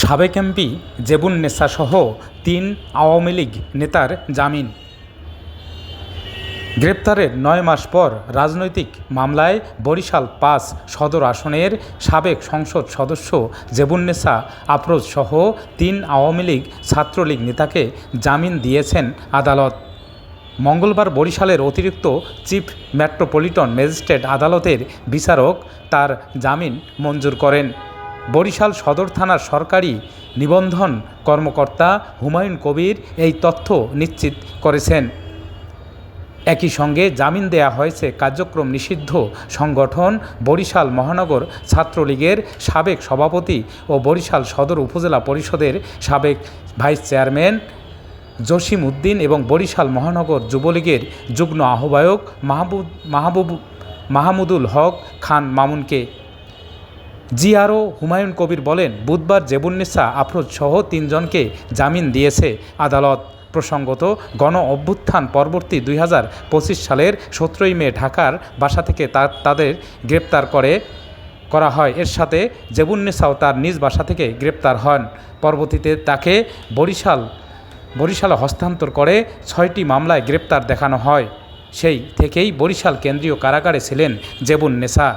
সাবেক এমপি জেবুন নেসা সহ তিন আওয়ামী লীগ নেতার জামিন। গ্রেপ্তারের নয় মাস পর রাজনৈতিক মামলায় বরিশাল পাঁচ সদর আসনের সাবেক সংসদ সদস্য জেবুন্নেসা আফরোজ সহ তিন আওয়ামী লীগ ছাত্রলীগ নেতাকে জামিন দিয়েছেন আদালত। মঙ্গলবার বরিশালের অতিরিক্ত চিফ মেট্রোপলিটন ম্যাজিস্ট্রেট আদালতের বিচারক তার জামিন মঞ্জুর করেন। বরিশাল সদর থানার সরকারি নিবন্ধন কর্মকর্তা হুমায়ুন কবির এই তথ্য নিশ্চিত করেছেন। একই সঙ্গে জামিন দেয়া হয়েছে কার্যক্রম নিষিদ্ধ সংগঠন বরিশাল মহানগর ছাত্রলীগের সাবেক সভাপতি ও বরিশাল সদর উপজেলা পরিষদের সাবেক ভাইস চেয়ারম্যান জসিম উদ্দিন এবং বরিশাল মহানগর যুবলীগের যুগ্ম আহ্বায়ক মাহবুব মাহবুব মাহমুদুল হক খান মামুনকে জিআরও হুমায়ুন কবির বলেন, বুধবার জেবুন্নেসা আফরোজ সহ তিনজনকে জামিন দিয়েছে আদালত। প্রসঙ্গত, গণ অভ্যুত্থান পরবর্তী দুই হাজার পঁচিশ সালের সতেরোই মে ঢাকার বাসা থেকে তাদের গ্রেপ্তার করে, করা হয়। এর সাথে জেবুন্নেসাও তার নিজ বাসা থেকে গ্রেপ্তার হন। পরবর্তীতে তাকে বরিশাল, বরিশালে হস্তান্তর করে ছয়টি মামলায় গ্রেপ্তার দেখানো হয়। সেই থেকেই বরিশাল কেন্দ্রীয় কারাগারে ছিলেন জেবুন্নেসা